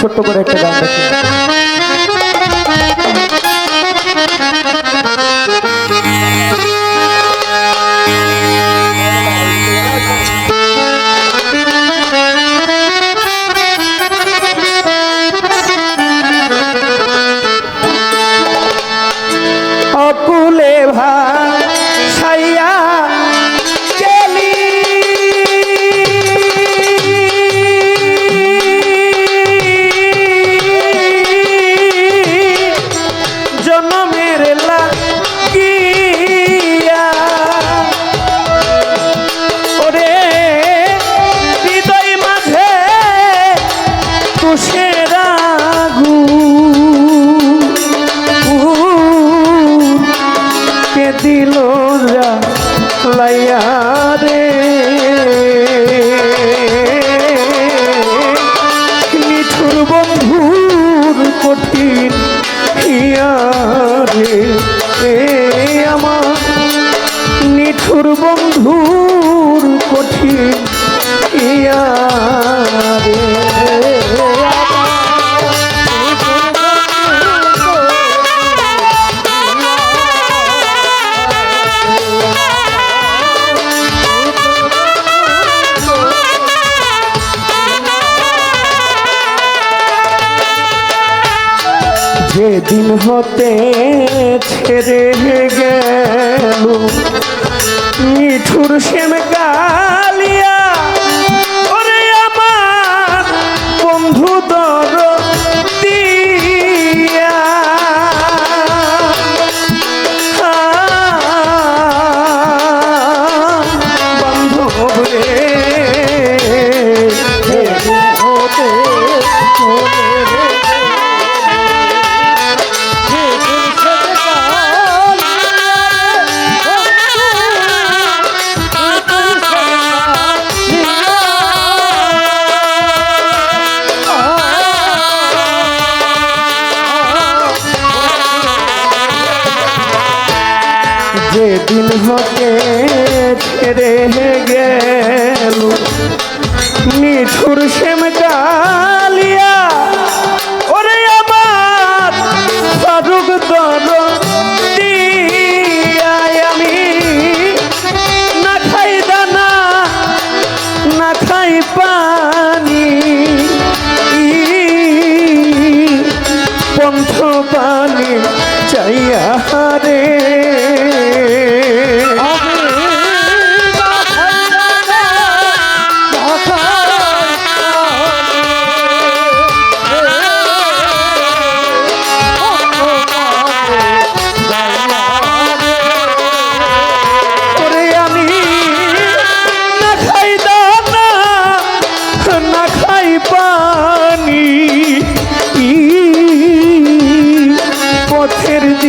ছোট্ট করে একটা গান দেখি। যেদিন হতে ছেড়ে হতে ছেড়ে গেল। মিঠুর শ্যাম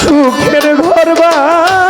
সুখের ঘর বান্দিয়া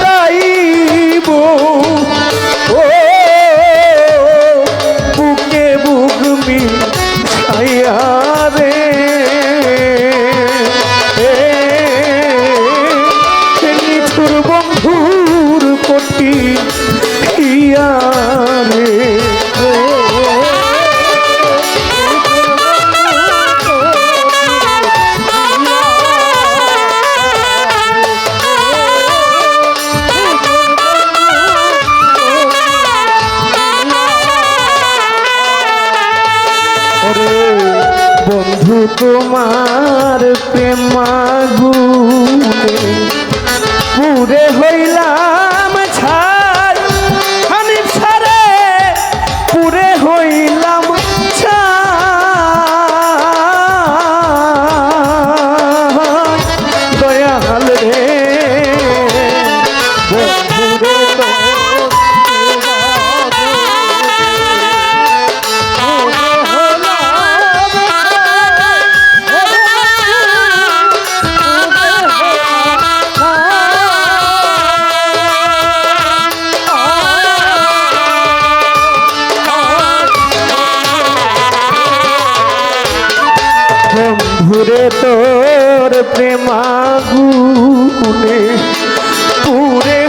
Tá aí! ওরে বন্ধু তোমার প্রেমাগুনে পুরে হইলাম আগুনে পুরে